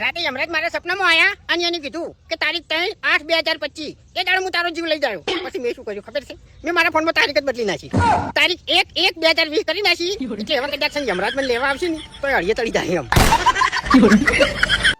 રાતે હમણાં જ મારા સપનામાં આયા અને એને કીધું કે તારીખ ત્રણ આઠ બે હજાર પચીસ. એ દાડે હું તારો જીવ લઈ જાયો. પછી મેં શું કર્યું ખબર છે? મેં મારા ફોનમાં તારીખ જ બદલી નાખી. તારીખ એક એક બે હજાર વીસ કરી નાખી. એટલે હવે કદાચ યમરાજ મને લેવા આવશે ને, તો એ અડીએ તળી જાય એમ.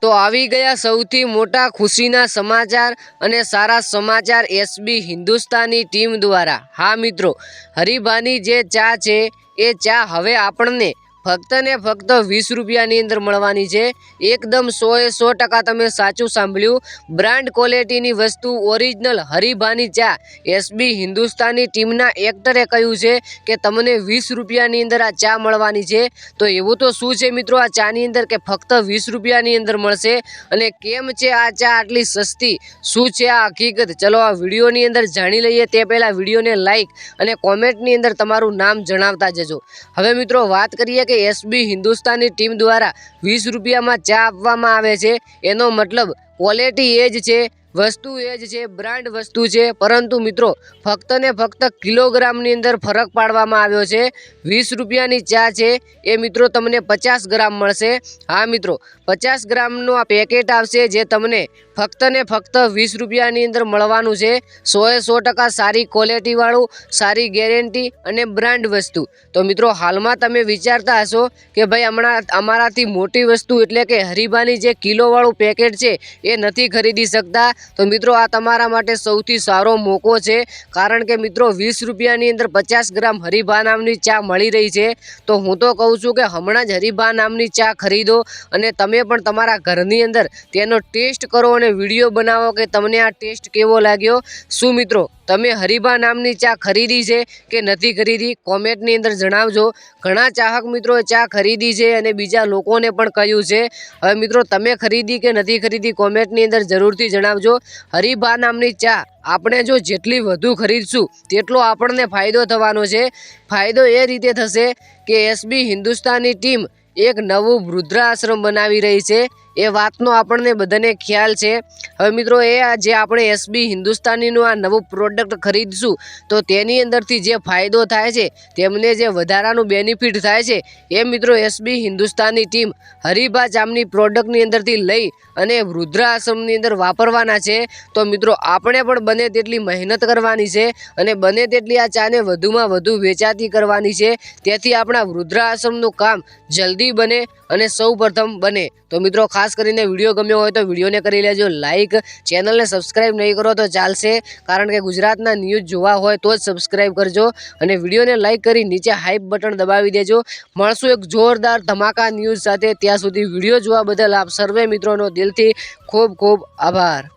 તો આવી ગયા સૌથી મોટા ખુશીના સમાચાર અને સારા સમાચાર એસબી હિન્દુસ્તાની ટીમ દ્વારા. હા મિત્રો, હરિભાની જે ચા છે, એ ચા હવે આપણને ફક્ત ને ફક્ત વીસ રૂપિયાની અંદર મળવાની છે. એકદમ સો એ સો ટકા તમે સાચું સાંભળ્યું. બ્રાન્ડ ક્વોલિટીની વસ્તુ ઓરિજિનલ હરિભાની ચા. એસબી હિન્દુસ્તાની ટીમના એક્ટરે કહ્યું છે કે તમને વીસ રૂપિયાની અંદર આ ચા મળવાની છે. તો એવું તો શું છે મિત્રો આ ચાની અંદર કે ફક્ત વીસ રૂપિયાની અંદર મળશે? અને કેમ છે આ ચા આટલી સસ્તી? શું છે આ હકીકત? ચલો આ વિડીયોની અંદર જાણી લઈએ. તે પહેલાં વિડીયોને લાઇક અને કોમેન્ટની અંદર તમારું નામ જણાવતા જજો. હવે મિત્રો વાત કરીએ કે એસબી હિન્દુસ્તાની ટીમ દ્વારા વીસ રૂપિયામાં ચા આપવામાં આવે છે. એનો મતલબ ક્વોલિટી એ જ છે. વસ્તુ એ જ છે બ્રાન્ડ વસ્તુ છે. પરંતુ મિત્રો, ફક્ત ને ફક્ત કિલોગ્રામની અંદર ફરક પાડવામાં આવ્યો છે. વીસ રૂપિયાની ચા છે, એ મિત્રો તમને પચાસ ગ્રામ મળશે. હા મિત્રો, પચાસ ગ્રામનું આ પેકેટ આવશે જે તમને ફક્ત ને ફક્ત વીસ રૂપિયાની અંદર મળવાનું છે. સોએ સો ટકા સારી ક્વોલિટીવાળું સારી ગેરંટી અને બ્રાન્ડ વસ્તુ. તો મિત્રો, હાલમાં તમે વિચારતા હશો કે ભાઈ હમણાં અમારાથી મોટી વસ્તુ એટલે કે હરીબાની જે કિલોવાળું પેકેટ છે, એ નથી ખરીદી શકતા. તો મિત્રો આ તમારા માટે સૌથી સારો મોકો છે. કારણ કે મિત્રો વીસ રૂપિયાની અંદર પચાસ ગ્રામ હરીભા નામની ચા મળી રહી છે. તો હું તો કહું છું કે હમણાં જ હરીભા નામની ચા ખરીદો અને તમે પણ તમારા ઘરની અંદર તેનો ટેસ્ટ કરો અને વીડિયો બનાવો કે તમને આ ટેસ્ટ કેવો લાગ્યો. શું મિત્રો? તમે હરીભા નામની ચા ખરીદી છે કે નથી ખરીદી, કોમેન્ટની અંદર જણાવજો. ઘણા ચાહક મિત્રોએ ચા ખરીદી છે અને બીજા લોકોને પણ કહ્યું છે. હવે મિત્રો, તમે ખરીદી કે નથી ખરીદી કોમેન્ટની અંદર જરૂરથી જણાવજો. હરીભા નામની ચા આપણે જો જેટલી વધુ ખરીદશું, તેટલો આપણને ફાયદો થવાનો છે. ફાયદો એ રીતે થશે કે એસબી હિન્દુસ્તાની ટીમ એક નવું વૃદ્ધાશ્રમ બનાવી રહી છે. એ વાતનો આપણને બધાને ખ્યાલ છે. હવે મિત્રો, એ જે આપણે એસબી હિન્દુસ્તાનીનું આ નવું પ્રોડક્ટ ખરીદશું, તો તેની અંદરથી જે ફાયદો થાય છે, તેમને જે વધારાનું બેનિફિટ થાય છે, એ મિત્રો એસબી હિન્દુસ્તાની ટીમ હરિભા જામની પ્રોડક્ટની અંદરથી લઈ અને વૃદ્ધાશ્રમની અંદર વાપરવાના છે. તો મિત્રો, આપણે પણ બને તેટલી મહેનત કરવાની છે અને બને તેટલી આ ચાને વધુમાં વધુ વેચાતી કરવાની છે. તેથી આપણા વૃદ્ધાશ્રમનું કામ જલ્દી બને અને સૌ બને. તો મિત્રો, ખાસ કરીને વીડિયો ગમ્યો હોય તો વિડીયોને કરી લેજો. લાઈક ચેનલને સબસ્ક્રાઈબ નહીં કરો તો ચાલશે. કારણ કે ગુજરાતના ન્યૂઝ જોવા હોય તો જ સબસ્ક્રાઈબ કરજો અને વિડીયોને લાઈક કરી નીચે હાઇપ બટન દબાવી દેજો. મળશું એક જોરદાર ધમાકા ન્યૂઝ સાથે. ત્યાં સુધી વીડિયો જોવા બદલ આપ સર્વે મિત્રોનો દિલથી ખૂબ ખૂબ આભાર.